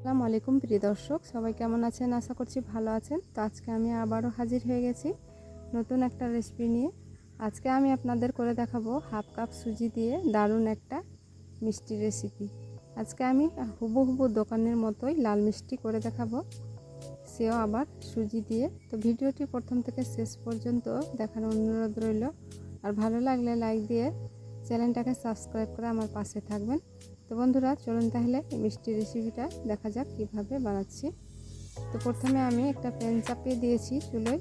আসসালামু আলাইকুম, প্রিয় দর্শক। সবাই কেমন আছেন? আশা করছি ভালো আছেন। তো আজকে আমি আবারও হাজির হয়ে গেছি নতুন একটা রেসিপি নিয়ে। আজকে আমি আপনাদের করে দেখাবো হাফ কাপ সুজি দিয়ে দারুণ একটা মিষ্টি রেসিপি আজকে আমি হুবহু দোকানের মতোই লাল মিষ্টি করে দেখাবো। সেও আবার সুজি দিয়ে। তো ভিডিওটি প্রথম থেকে শেষ পর্যন্ত দেখার অনুরোধ রইল। আর ভালো লাগলে লাইক দিয়ে চ্যানেলটাকে সাবস্ক্রাইব করে আমার পাশে থাকবেন। তো বন্ধুরা, চলুন তাহলে মিষ্টি রেসিপিটা দেখা যাক কীভাবে বানাচ্ছি। তো প্রথমে আমি একটা প্যান চাপিয়ে দিয়েছি চুলোয়।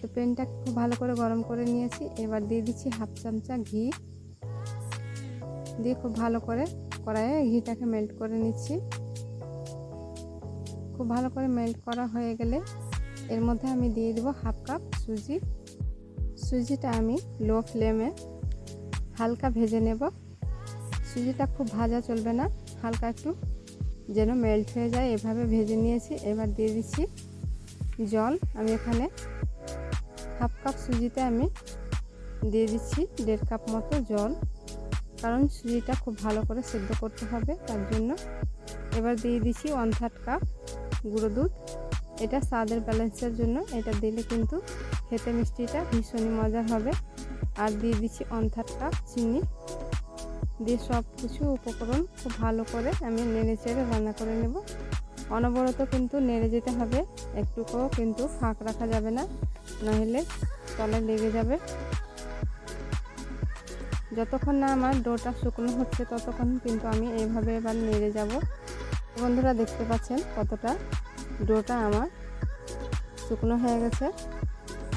তো প্যানটা খুব ভালো করে গরম করে নিয়েছি। এবার দিয়ে দিচ্ছি হাফ চামচা ঘি। দিয়ে খুব ভালো করে কড়াইয়ে ঘিটাকে মেল্ট করে নিচ্ছি। খুব ভালো করে মেল্ট করা হয়ে গেলে এর মধ্যে আমি দিয়ে দেবো হাফ কাপ সুজি। সুজিটা আমি লো ফ্লেমে হালকা ভেজে নেব। সুজিটা খুব ভাজা চলবে না, হালকা একটু যেন মেল্ট হয়ে যায়। এভাবে ভেজে নিয়েছি, এবার দিয়ে দিচ্ছি জল। আমি এখানে হাফ কাপ সুজিতে আমি দিয়ে দিচ্ছি দেড় কাপ মতো জল, কারণ সুজিটা খুব ভালো করে সেদ্ধ করতে হবে তার জন্য। এবার দিয়ে দিচ্ছি ওয়ান থার্ড কাপ গুঁড়ো দুধ। এটা স্বাদের ব্যালেন্সের জন্য, এটা দিলে কিন্তু খেতে মিষ্টিটা ভীষণই মজার হবে। আর দিয়ে দিচ্ছি ওয়ান থার্ড কাপ চিনি। দিয়ে সব কিছু উপকরণ খুব ভালো করে আমি নেড়ে চেড়ে রান্না করে নেব। অনবরত কিন্তু নেড়ে যেতে হবে একটুকুও কিন্তু ফাঁক রাখা যাবে না, নাহলে তলায় লেগে যাবে। যতক্ষণ না আমার ডোটা শুকনো হচ্ছে, ততক্ষণ কিন্তু আমি এইভাবে এবার নেড়ে যাব। বন্ধুরা দেখতে পাচ্ছেন কতটা ডোটা আমার শুকনো হয়ে গেছে।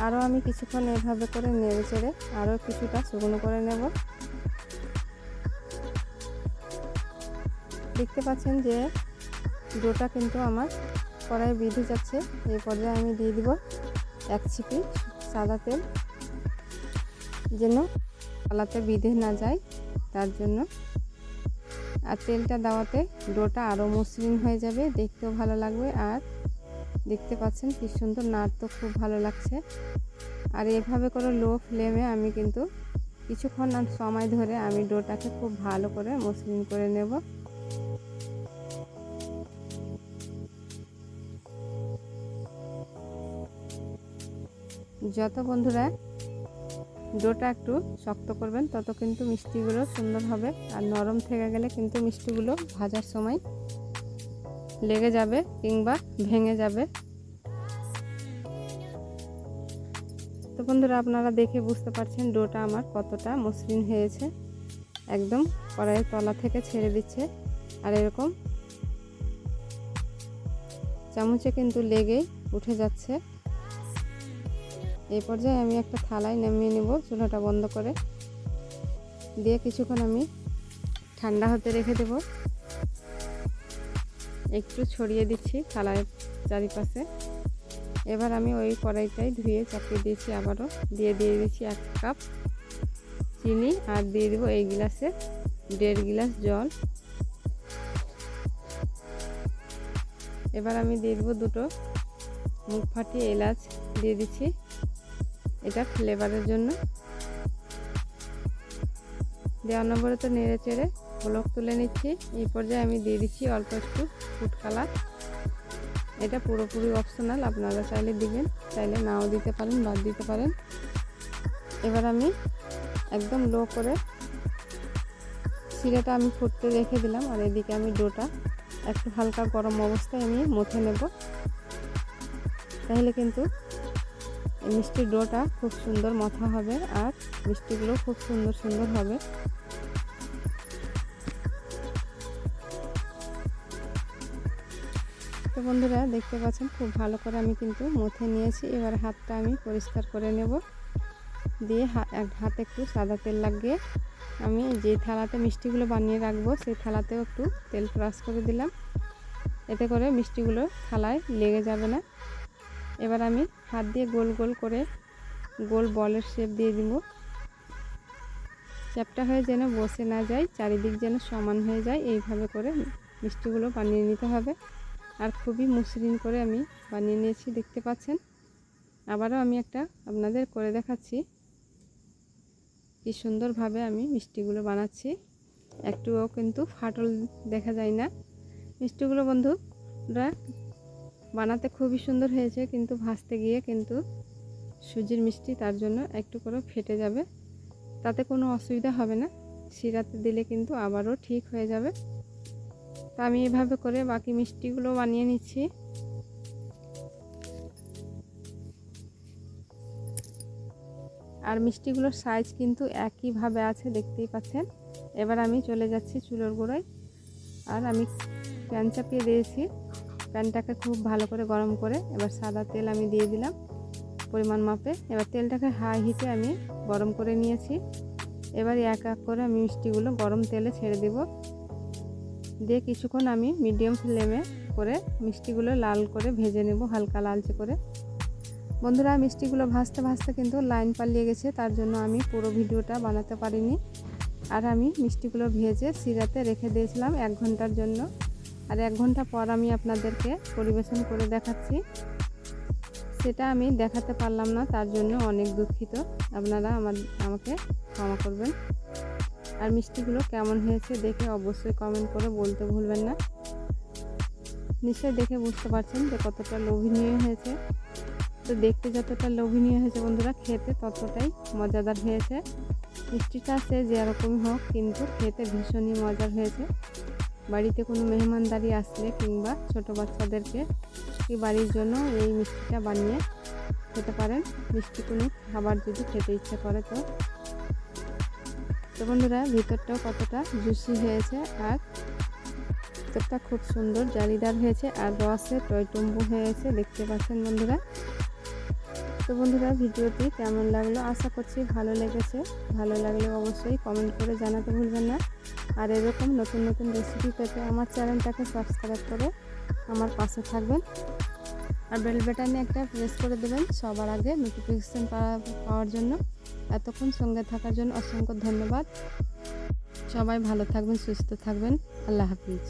আরও আমি কিছুক্ষণ এভাবে করে নেড়ে চেড়ে আরও কিছুটা শুকনো করে নেব। দেখতে পাচ্ছেন যে ডোটা কিন্তু আমার কড়াই বেঁধে যাচ্ছে। এই পর্যায়ে আমি দিয়ে দিব এক ছিপি সাদা তেল। যেন কলাতে বিঁধে না যায়, তার জন্য। আর তেলটা দেওয়াতে ডোটা আরও মসৃণ হয়ে যাবে, দেখতেও ভালো লাগবে। আর দেখতে পাচ্ছেন কি সুন্দর নাড় তো খুব ভালো লাগছে। আর এভাবে করে লো ফ্লেমে আমি কিন্তু কিছুক্ষণ সময় ধরে আমি ডোটাকে খুব ভালো করে মসৃণ করে নেব। যত বন্ধুরা ডোটা একটু শক্ত করবেন, তত কিন্তু মিষ্টিগুলো সুন্দর হবে। আর নরম থেকে গেলে কিন্তু মিষ্টিগুলো ভাজার সময় লেগে যাবে কিংবা ভেঙে যাবে। তো বন্ধুরা, আপনারা দেখে বুঝতে পারছেন ডোটা আমার কতটা মসৃণ হয়েছে। একদম কড়াইয়ের তলা থেকে ছেড়ে দিচ্ছে। আর এরকম চামচে কিন্তু লেগেই উঠে যাচ্ছে। এই পর্যায়ে আমি একটা থালায় নামিয়ে নেব, চুলাটা বন্ধ করে। দিয়ে কিছুক্ষণ আমি ঠান্ডা হতে রেখে দেব। একটু ছড়িয়ে দিচ্ছি থালায় চারিপাশে। এবার আমি ওই কড়াইটাই ধুয়ে চাপিয়ে দিয়েছি আবারও। দিয়ে দিয়ে দিচ্ছি এক কাপ চিনি আর দিয়ে দেবো এই গ্লাসে দেড় গ্লাস জল। এবার আমি দিয়ে দেবো দুটো মুখ ফাটিয়ে এলাচ দিয়ে দিচ্ছি। এটা ফ্লেভারের জন্য। দিয়ে অনবরত নেড়ে চেড়ে ব্লক তুলে নিচ্ছি। এই পর্যায়ে আমি দিয়ে দিচ্ছি অল্প একটু ফুড কালার এটা পুরোপুরি অপশনাল আপনারা চাইলে দিবেন, চাইলে নাও দিতে পারেন, বাদ দিতে পারেন। এবার আমি একদম লো করে সিরাটা আমি ফুটতে রেখে দিলাম, আর এদিকে আমি ডোটা একটু হালকা গরম অবস্থায় আমি মুথে নেব। তাহলে কিন্তু মিষ্টির ডোটা খুব সুন্দর মাথা হবে আর মিষ্টিগুলো খুব সুন্দর সুন্দর হবে। তো বন্ধুরা, দেখতে পাচ্ছেন, খুব ভালো করে আমি কিন্তু মুথে নিয়েছি। এবার হাতটা আমি পরিষ্কার করে নেব। দিয়ে হাতে একটু সাদা তেল লাগিয়ে আমি যে থালাতে মিষ্টিগুলো বানিয়ে রাখব, সেই থালাতেও একটু তেল ক্রাশ করে দিলাম। এতে করে মিষ্টিগুলো থালায় লেগে যাবে না। এবার আমি হাত দিয়ে গোল গোল করে গোল বলের শেপ দিয়ে দিব। চ্যাপটা হয়ে যেন বসে না যায়, চারিদিক যেন সমান হয়ে যায়, এইভাবে করে মিষ্টিগুলো বানিয়ে নিতে হবে। আর খুবই মসৃণ করে আমি বানিয়ে নিয়েছি, দেখতে পাচ্ছেন? আবারও আমি একটা আপনাদের করে দেখাচ্ছি কি সুন্দরভাবে আমি মিষ্টিগুলো বানাচ্ছি। একটুও কিন্তু ফাটল দেখা যায় না। মিষ্টিগুলো বন্ধুরা বানাতে খুবই সুন্দর হয়েছে, কিন্তু ভাজতে গিয়ে কিন্তু সুজির মিষ্টি তার জন্য একটু করে ফেটে যাবে। তাতে কোনো অসুবিধা হবে না, শিরাতে দিলে কিন্তু আবারও ঠিক হয়ে যাবে। তা আমি এভাবে করে বাকি মিষ্টিগুলো বানিয়ে নিচ্ছি। আর মিষ্টিগুলোর সাইজ কিন্তু একইভাবে আছে, দেখতেই পাচ্ছেন। এবার আমি চলে যাচ্ছি চুলোর গোড়ায়। আর আমি প্যান চাপিয়ে দিয়েছি। প্যানটাকে খুব ভালো করে গরম করে এবার সাদা তেল আমি দিয়ে দিলাম পরিমাণ মাপে এবার তেলটাকে হাই হিটে আমি গরম করে নিয়েছি। এবার এক এক করে আমি মিষ্টিগুলো গরম তেলে ছেড়ে দেব। দিয়ে কিছুক্ষণ আমি মিডিয়াম ফ্লেমে করে মিষ্টিগুলো লাল করে ভেজে নেব হালকা লালচে করে। বন্ধুরা, মিষ্টিগুলো ভাজতে ভাজতে কিন্তু লাইন পালিয়ে গেছে, তার জন্য আমি পুরো ভিডিওটা বানাতে পারিনি। আর আমি মিষ্টিগুলো ভেজে সিরাতে রেখে দিয়েছিলাম এক ঘণ্টার জন্য। আর এক ঘণ্টা পর আমি আপনাদেরকে পরিবেশন করে দেখাচ্ছি। সেটা আমি দেখাতে পারলাম না, তার জন্য অনেক দুঃখিত। আপনারা আমার, আমাকে ক্ষমা করবেন। আর মিষ্টিগুলো কেমন হয়েছে দেখে অবশ্যই কমেন্ট করে বলতে ভুলবেন না। নিশ্চয়ই দেখে বুঝতে পারছেন যে কতটা লোভনীয় হয়েছে। তো দেখতে যতটা লোভনীয় হয়েছে বন্ধুরা, খেতে ততটাই মজাদার হয়েছে। মিষ্টিটা সে যেরকমই হোক, কিন্তু খেতে ভীষণই মজার হয়েছে। বাড়িতে কোনো মেহমানদারি আসলে কিংবা ছোট বাচ্চাদেরকে কি বাড়ির জন্য এই মিষ্টিটা বানিয়ে খেতে পারেন। মিষ্টি কোনো খাবার যদি খেতে ইচ্ছে করে তো। তো বন্ধুরা, ভিতরটাও কতটা জুসি হয়েছে আর ভিতরটা খুব সুন্দর জালিদার হয়েছে। আর রসে টয়টম্বু হয়েছে, দেখতে পাচ্ছেন বন্ধুরা। তো বন্ধুরা, ভিডিওটি কেমন লাগল? আশা করছি ভালো লেগেছে। ভালো লাগলে অবশ্যই কমেন্ট করে জানাতে ভুলবেন না। আর এরকম নতুন নতুন রেসিপি পেতে আমার চ্যানেলটাকে সাবস্ক্রাইব করে আমার পাশে থাকবেন। আর বেল বাটনে একটা প্রেস করে দেবেন সবার আগে নোটিফিকেশান পাওয়ার জন্য। এতক্ষণ সঙ্গে থাকার জন্য অসংখ্য ধন্যবাদ। সবাই ভালো থাকবেন, সুস্থ থাকবেন। আল্লাহ হাফিজ।